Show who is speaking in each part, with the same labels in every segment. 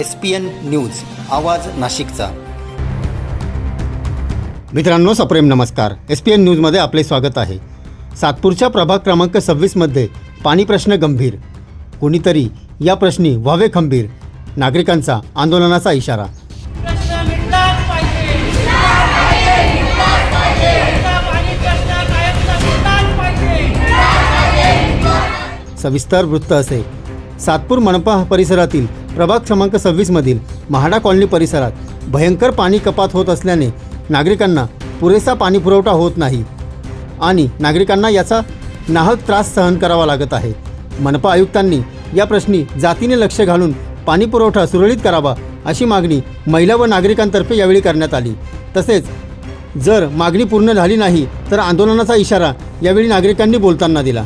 Speaker 1: S P N news आवाज नाशिकचा.
Speaker 2: मित्रांनो सप्रेम नमस्कार. एस पी एन न्यूजमध्ये आपले स्वागत आहे. सातपूरच्या प्रभाग क्रमांक सव्वीसमध्ये पाणी प्रश्न गंभीर. कुणीतरी या प्रश्नी व्हावे खंबीर. नागरिकांचा आंदोलनाचा इशारा.
Speaker 3: प्रश्न मिटलाच पाहिजे. आता पाणी प्रश्न कायमचा मिटलाच पाहिजे.
Speaker 2: सविस्तर वृत्त असे. सातपूर मनपा परिसरातील प्रभाग क्रमांक सव्वीसमधील महाडा कॉलनी परिसरात भयंकर पाणी कपात होत असल्याने नागरिकांना पुरेसा पाणी पुरवठा होत नाही आणि नागरिकांना याचा नाहक त्रास सहन करावा लागत आहे. मनपा आयुक्तांनी या प्रश्नी जातीने लक्ष घालून पाणी पुरवठा सुरळीत करावा अशी मागणी महिला व नागरिकांतर्फे यावेळी करण्यात आली. तसेच जर मागणी पूर्ण झाली नाही तर आंदोलनाचा इशारा यावेळी नागरिकांनी बोलताना दिला.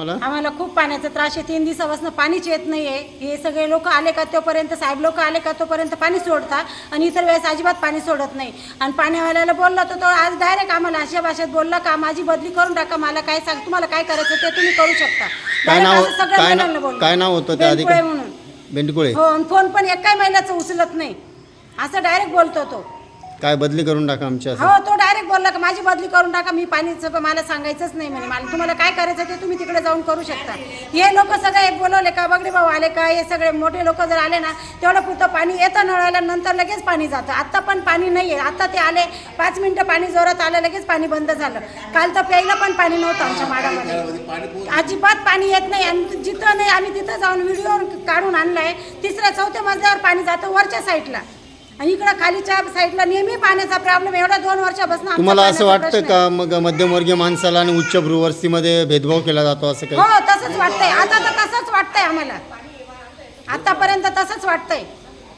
Speaker 2: मला
Speaker 4: आम्हाला खूप पाण्याचा त्रास आहे. तीन दिवसापासून पाणीच येत नाही आहे हे सगळे लोक आले का तोपर्यंत साहेब लोक आले का तोपर्यंत पाणी सोडतात आणि इतर वेळेस अजिबात पाणी सोडत नाही. आणि पाण्यावाल्याला बोलला तर तो आज डायरेक्ट आम्हाला अशा भाषेत बोलला का माझी बदली करून टाका मला काय सांग तुम्हाला काय करायचं ते तुम्ही करू शकता.
Speaker 2: काय
Speaker 4: Direct
Speaker 2: नाव
Speaker 4: असं सगळ्या
Speaker 2: काय
Speaker 4: महिलांना
Speaker 2: नाव
Speaker 4: बोलला.
Speaker 2: काय नाव होतं त्या
Speaker 4: बेनकुळे
Speaker 2: अधिकारी
Speaker 4: म्हणून.
Speaker 2: बेंडकुळे?
Speaker 4: हो आणि फोन पण एकाही महिन्याचं उचलत नाही. असं डायरेक्ट बोलतो तो.
Speaker 2: काय बदली करून टाका आमच्या असं
Speaker 4: हो तो डायरेक्ट बोलला का माझी बदली करून टाका मी पाणीचं मला सांगायचंच नाही म्हणे. मला तुम्हाला काय करायचं ते तुम्ही तिकडे जाऊन करू शकता. हे लोक सगळे बोलवले का बगडे भाऊ आले का हे सगळे मोठे लोक जर आले ना तेवढं पुरतं पाणी येतं नळाला नंतर लगेच पाणी जातं. आत्ता पण पाणी नाही आहे आत्ता ते आले पाच मिनटं पाणी जोरात आलं लगेच पाणी बंद झालं. काल तर प्यायला पण पाणी नव्हतं आमच्या माडामध्ये. अजिबात पाणी येत नाही आणि जिथं नाही आम्ही तिथं जाऊन व्हिडिओ काढून आणलाय. तिसऱ्या चौथ्या मजल्यावर पाणी जातं वरच्या साईडला आणि इकडं खालीच्या साईडला नेहमी पाण्याचा प्रॉब्लेम एवढ्या दोन वर्षापासून आमचा
Speaker 2: तुम्हाला असं
Speaker 4: पाण्याचा
Speaker 2: वाटतं
Speaker 4: प्रश्न आहे.
Speaker 2: का मग मध्यमवर्गीय माणसाला आणि उच्च भ्रूवस्तीमध्ये भेदभाव केला जातो असं काही?
Speaker 4: हो तसंच वाटतंय. आता तर तसंच वाटतंय आम्हाला. आतापर्यंत तसंच वाटतंय.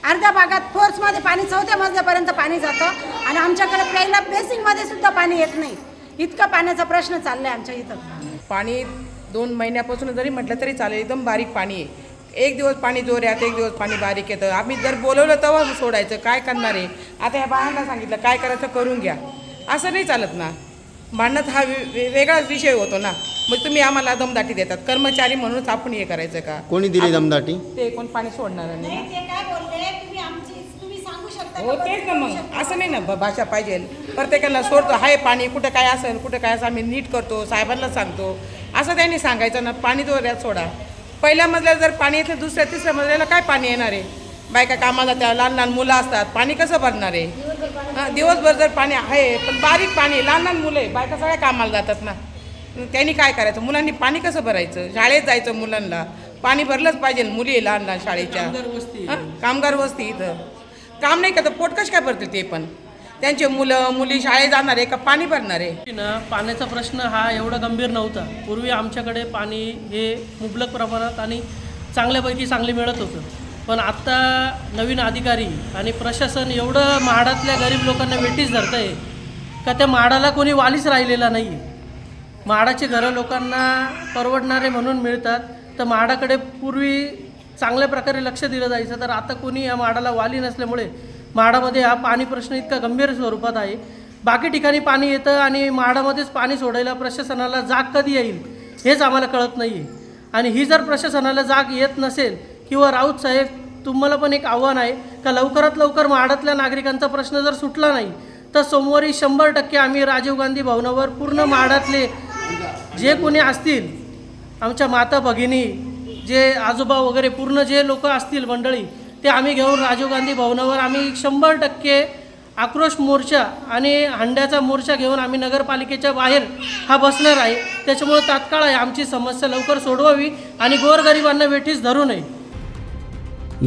Speaker 4: अर्ध्या भागात फोर्समध्ये पाणी चौथ्या मजल्यापर्यंत पाणी जातं आणि आमच्याकडे प्यायला बेसिंगमध्ये सुद्धा पाणी येत नाही. इतका पाण्याचा प्रश्न चाललाय आमच्या इथं.
Speaker 5: पाणी दोन महिन्यापासून जरी म्हटलं तरी चालेल एकदम बारीक पाणी आहे. एक दिवस पाणी जोऱ्यात एक दिवस पाणी बारीक येतं. आम्ही जर बोलवलं तेव्हा सोडायचं. काय करणार आहे? आता ह्या बायांना सांगितलं काय करायचं करून घ्या. असं नाही चालत ना. भांडणात हा वेगळाच विषय होतो ना. मग तुम्ही आम्हाला दमदाटी देतात. कर्मचारी म्हणूनच आपण हे करायचं का?
Speaker 2: कोणी दिली दमदाटी?
Speaker 5: ते कोण पाणी सोडणार नाही ना.
Speaker 4: ते काय बोलले? तुम्ही आमची तुम्ही सांगू शकता
Speaker 5: हो तेच ना मग. असं नाही ना ब- भाषा पाहिजे. प्रत्येकाला सोडतो. हाय पाणी कुठं काय असेल कुठं काय असं आम्ही नीट करतो. साहेबांना सांगतो. असं त्यांनी सांगायचं ना पाणी जोऱ्यात सोडा. पहिल्या मजल्याला जर पाणी येतं दुसऱ्या तिसऱ्या मजल्याला काय पाणी येणार आहे? बायका कामाला त्या लहान लहान मुलं असतात पाणी कसं भरणार आहे? हां दिवसभर जर पाणी आहे पण बारीक पाणी लहान लहान मुलं आहे बायका सगळ्या कामाला जातात ना. त्यांनी काय करायचं? मुलांनी पाणी कसं भरायचं? शाळेत जायचं मुलांना. पाणी भरलंच पाहिजे मुली लहान लहान शाळेच्या. कामगार वस्ती इथं. काम नाही का तर पोट कश काय भरतील ते पण? त्यांचे मुलं मुली शाळेत जाणार आहे का पाणी भरणार आहे?
Speaker 3: ना पाण्याचा प्रश्न हा एवढा गंभीर नव्हता. पूर्वी आमच्याकडे पाणी हे मुबलक प्रमाणात आणि चांगल्यापैकी चांगले मिळत होतं. पण आत्ता नवीन अधिकारी आणि प्रशासन एवढं म्हाडातल्या गरीब लोकांना वेटीच धरतं आहे का त्या म्हाडाला कोणी वालीच राहिलेला नाही आहे म्हाडाचे घरं लोकांना परवडणारे म्हणून मिळतात. तर म्हाडाकडे पूर्वी चांगल्या प्रकारे लक्ष दिलं जायचं. तर आता कोणी या माडाला वाली नसल्यामुळे म्हाडामध्ये हा पाणी प्रश्न इतका गंभीर स्वरूपात आहे. बाकी ठिकाणी पाणी येतं आणि म्हाडामध्येच पाणी सोडायला प्रशासनाला जाग कधी येईल हेच आम्हाला कळत नाही आहे आणि ही जर प्रशासनाला जाग येत नसेल किंवा राऊत साहेब तुम्हाला पण एक आव्हान आहे का लवकरात लवकर म्हाडातल्या नागरिकांचा प्रश्न जर सुटला नाही तर सोमवारी शंभर टक्के आम्ही राजीव गांधी भवनावर पूर्ण म्हाडातले जे कोणी असतील आमच्या माता भगिनी जे आजोबा वगैरे पूर्ण जे लोक असतील मंडळी ते आम्ही घेऊन राजीव गांधी भवनावर आम्ही शंभर टक्के आक्रोश मोर्चा आणि हंड्याचा मोर्चा घेऊन आम्ही नगरपालिकेच्या बाहेर हा बसणार आहे. त्याच्यामुळे तात्काळ आहे आमची समस्या लवकर सोडवावी आणि गोरगरिबांना वेठीस धरू नये.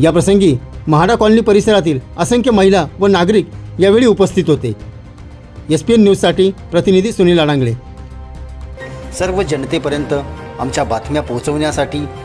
Speaker 2: या प्रसंगी म्हाडा कॉलनी परिसरातील असंख्य महिला व नागरिक यावेळी उपस्थित होते. एस पी एन न्यूजसाठी प्रतिनिधी सुनील अडांगळे
Speaker 1: सर्व जनतेपर्यंत आमच्या बातम्या पोहोचवण्यासाठी